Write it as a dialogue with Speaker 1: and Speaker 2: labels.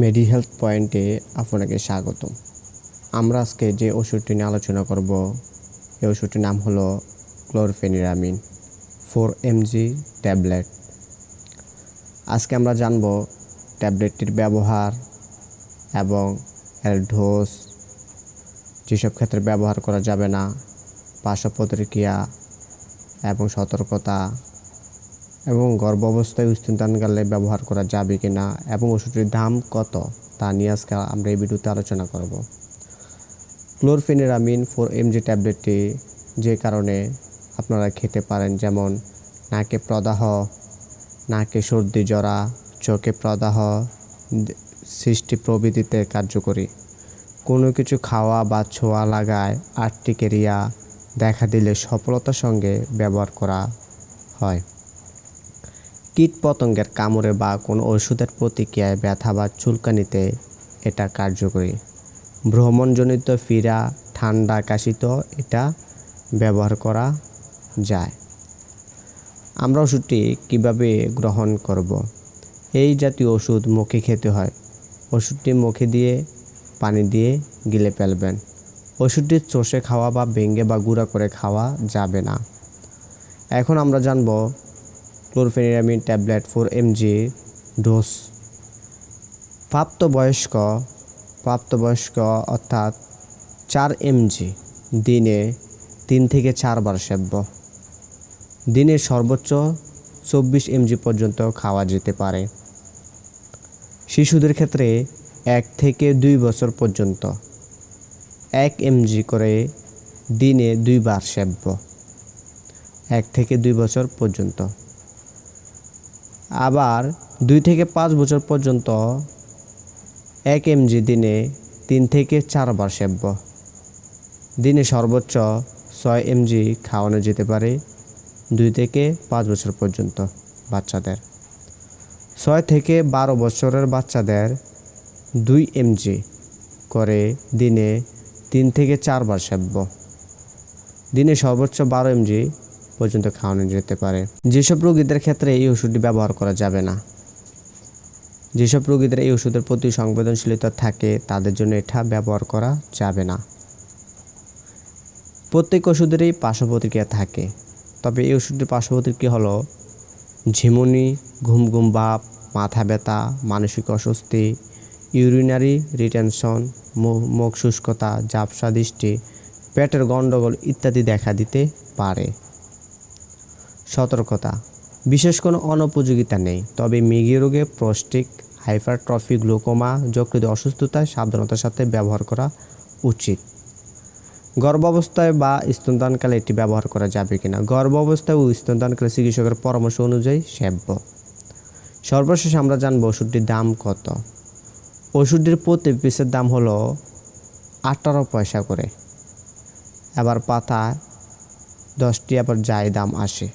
Speaker 1: মেডি হেলথ পয়েন্টে আপনাকে স্বাগত আমরা আজকে যে ওষুধটি নিয়ে আলোচনা করব, এই ওষুধটির নাম হলো ক্লোরফেনিরামিন ফোর এমজি ট্যাবলেট। আজকে আমরা জানব ট্যাবলেটটির ব্যবহার এবং এর ডোজ, যেসব ক্ষেত্রে ব্যবহার করা যাবে না, পার্শ্ব প্রতিক্রিয়া এবং সতর্কতা এবং গর্ভাবস্থায় স্তনদানকালে ব্যবহার করা যাবে কি না এবং ওষুধটির দাম কত, তা নিয়ে আজকে আমরা এই ভিডিওতে আলোচনা করব। ক্লোরফেনিরামিন ফোর এমজি ট্যাবলেটটি যে কারণে আপনারা খেতে পারেন, যেমন নাকে প্রদাহ, নাকে সর্দি জরা, চোখে প্রদাহ, সৃষ্টি প্রভৃতিতে কার্যকরী। কোনো কিছু খাওয়া বা ছোঁয়া লাগায় আর্টিকেরিয়া দেখা দিলে সফলতার সঙ্গে ব্যবহার করা হয়। কীট পতঙ্গের কামড়ে বা কোনো ওষুধের প্রতিক্রিয়ায় ব্যথা বা চুলকানিতে এটা কার্যকরী। ভ্রমণজনিত ফিরা ঠান্ডা, কাশিত এটা ব্যবহার করা যায়। আমরা ওষুধটি কীভাবে গ্রহণ করব। এই জাতীয় ওষুধ মুখে খেতে হয়। ওষুধটি মুখে দিয়ে, পানি দিয়ে গিলে ফেলবেন। ওষুধটি চষে খাওয়া বা ভেঙে বা গুঁড়া করে খাওয়া যাবে না। এখন আমরা জানব chlorpheniramine tablet four M G. প্রাপ্তবয়স্ক প্রাপ্তবয়স্ক অর্থাৎ চার এমজি দিনে তিন থেকে চারবার সেব্য। দিনে সর্বোচ্চ চব্বিশ এমজি পর্যন্ত খাওয়া যেতে পারে। শিশুদের ক্ষেত্রে এক থেকে দুই বছর পর্যন্ত এক এমজি করে দিনে দুইবার সেব্য। এক থেকে দুই বছর পর্যন্ত। আবার দুই থেকে পাঁচ বছর পর্যন্ত এক এমজি দিনে তিন থেকে চারবার সেব্য। দিনে সর্বোচ্চ ছয় এমজি খাওয়ানো যেতে পারে দুই থেকে পাঁচ বছর পর্যন্ত বাচ্চাদের। ছয় থেকে বারো বছরের বাচ্চাদের দুই এমজি করে দিনে তিন থেকে চারবার সেব্য। দিনে সর্বোচ্চ বারো এমজি পর্যন্ত খাওয়ানো যেতে পারে। যেসব রোগীদের ক্ষেত্রে এই ওষুধটি ব্যবহার করা যাবে না। যেসব রোগীদের এই ওষুধের প্রতি সংবেদনশীলতা থাকে, তাদের জন্য এটা ব্যবহার করা যাবে না। প্রত্যেক ওষুধেরই পার্শ্ব প্রতিক্রিয়া থাকে। তবে এই ওষুধটির পার্শ্ব প্রতিক্রিয়া হলো ঝিমুনি ঘুম ঘুম ভাব, মাথা ব্যথা, মানসিক অস্বস্তি, ইউরিনারি রিটেনশন মুখ- শুষ্কতা, ঝাপসা দৃষ্টি, পেটের গণ্ডগোল ইত্যাদি দেখা দিতে পারে। সতর্কতা। বিশেষ কোনো অনুপযোগিতা নেই, তবে মৃগী রোগে প্রস্টিক, হাইপারট্রফি, গ্লুকোমা যকৃত অসুস্থতায় সাবধানতার সাথে ব্যবহার করা উচিত। গর্ভাবস্থায় বা স্তনদানকালে এটি ব্যবহার করা যাবে কিনা? গর্ভাবস্থায় ও স্তনদানকালে চিকিৎসকের পরামর্শ অনুযায়ী সেব্য। সর্বশেষ আমরা জানব ওষুধটির দাম কত। ওষুধটির প্রতি পিসের দাম হলো আঠারো পয়সা করে। এবার পাতা দশটি আবার যাই দাম আসে।